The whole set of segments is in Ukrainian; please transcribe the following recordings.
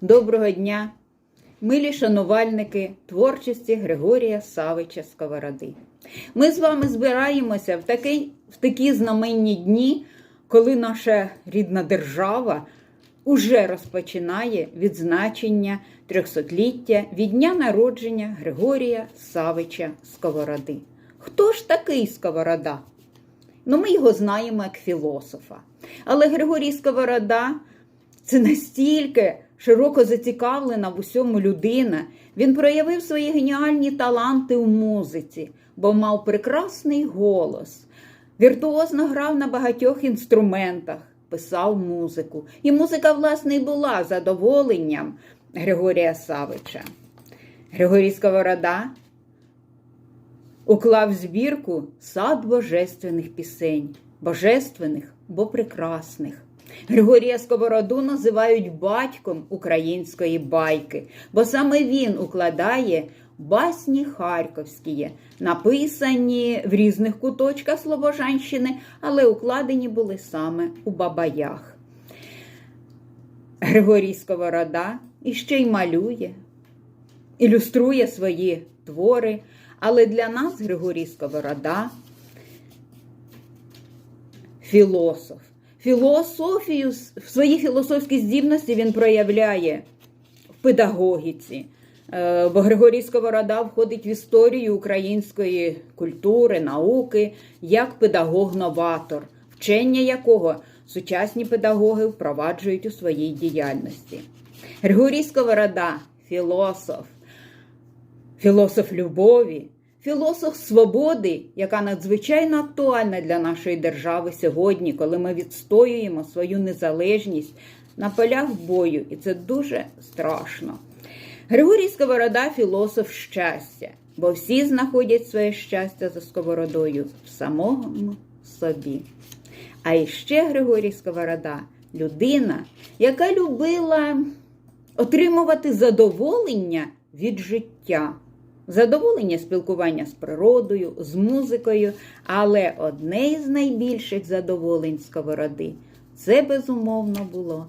Доброго дня, милі шанувальники творчості Григорія Савича Сковороди. Ми з вами збираємося в, такий, в такі знаменні дні, коли наша рідна держава уже розпочинає відзначення 300-ліття від дня народження Григорія Савича Сковороди. Хто ж такий Сковорода? Ну, ми його знаємо як філософа. Але Григорій Сковорода це настільки широко зацікавлена в усьому людина. Він проявив свої геніальні таланти у музиці, бо мав прекрасний голос, віртуозно грав на багатьох інструментах, писав музику. І музика, власне, і була задоволенням Григорія Савича. Григорій Сковорода уклав збірку сад божественних пісень, божественних, бо прекрасних. Григорія Сковороду називають батьком української байки, бо саме він укладає басні харківські, написані в різних куточках Слобожанщини, але укладені були саме у Бабаях. Григорій Сковорода іще й малює, ілюструє свої твори, але для нас Григорій Сковорода філософ. Філософію, свої філософські здібності він проявляє в педагогіці. Е, Бо Григорій Сковорода входить в історію української культури, науки як педагог-новатор, вчення якого сучасні педагоги впроваджують у своїй діяльності. Григорій Сковорода філософ, філософ любові, філософ свободи, яка надзвичайно актуальна для нашої держави сьогодні, коли ми відстоюємо свою незалежність на полях бою, і це дуже страшно. Григорій Сковорода філософ щастя, бо всі знаходять своє щастя за сковородою в самому собі. А іще Григорій Сковорода людина, яка любила отримувати задоволення від життя. Задоволення спілкування з природою, з музикою, але одне із найбільших задоволень сковороди це безумовно було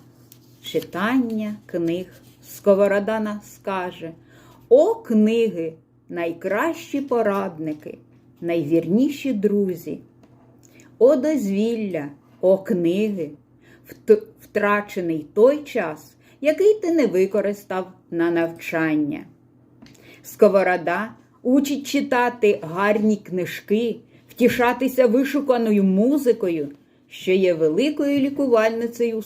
читання книг. Сковорода нас скаже: О, книги, найкращі порадники, найвірніші друзі, о дозвілля, о книги, втрачений той час, який ти не використав на навчання. Сковорода учить читати гарні книжки, втішатися вишуканою музикою, що є великою лікувальницею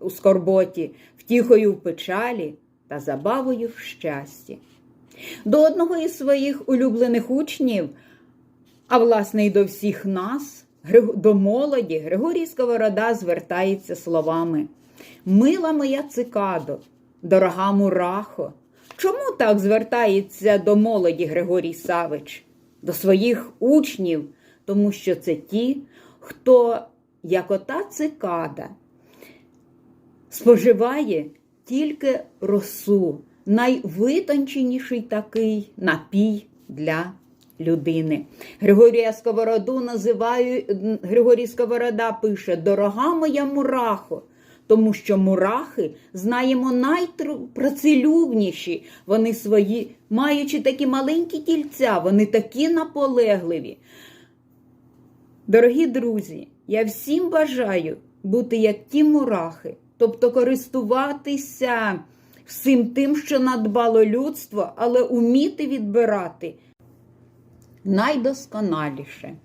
у скорботі, втіхою в печалі та забавою в щасті. До одного із своїх улюблених учнів, а власне й до всіх нас, до молоді, Григорій Сковорода звертається словами: Мила моя цикадо, дорога мурахо. Чому так звертається до молоді Григорій Савич, до своїх учнів? Тому що це ті, хто, як ота цикада, споживає тільки росу, найвитонченіший такий напій для людини. Григорія Сковороду називають, Григорій Сковорода пише: Дорога моя мурахо. Тому що мурахи, знаємо, найпрацелюбніші. Вони свої, маючи такі маленькі тільця, вони такі наполегливі. Дорогі друзі, я всім бажаю бути як ті мурахи, тобто користуватися всім тим, що надбало людство, але уміти відбирати найдосконаліше.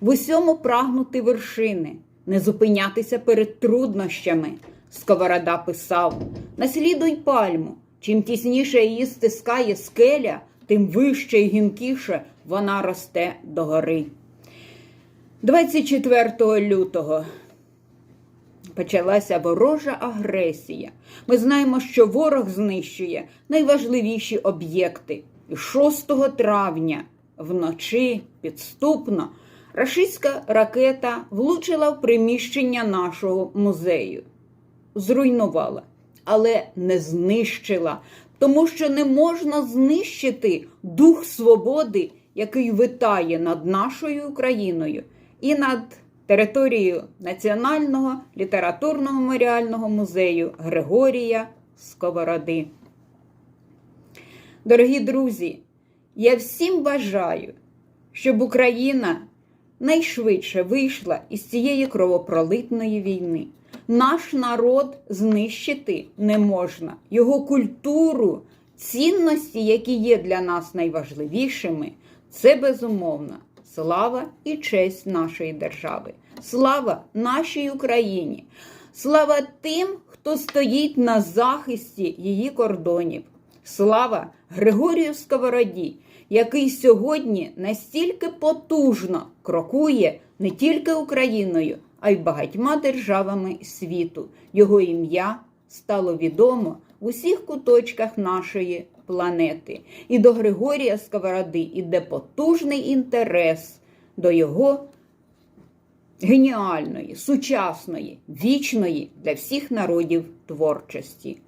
В усьому прагнути вершини, не зупинятися перед труднощами. Сковорода писав: наслідуй пальму. Чим тісніше її стискає скеля, тим вище і гінкіше вона росте догори. 24 лютого почалася ворожа агресія. Ми знаємо, що ворог знищує найважливіші об'єкти. І 6 травня вночі підступно рашистська ракета влучила в приміщення нашого музею. Зруйнувала, але не знищила, тому що не можна знищити дух свободи, який витає над нашою Україною і над територією Національного літературно-меморіального музею Григорія Сковороди. Дорогі друзі, я всім бажаю, щоб Україна найшвидше вийшла із цієї кровопролитної війни. Наш народ знищити не можна. Його культуру, цінності, які є для нас найважливішими, це безумовно слава і честь нашої держави. Слава нашій Україні! Слава тим, хто стоїть на захисті її кордонів. Слава Григорію Сковороді, який сьогодні настільки потужно крокує не тільки Україною, а й багатьма державами світу. Його ім'я стало відомо в усіх куточках нашої планети. І до Григорія Сковороди іде потужний інтерес до його геніальної, сучасної, вічної для всіх народів творчості.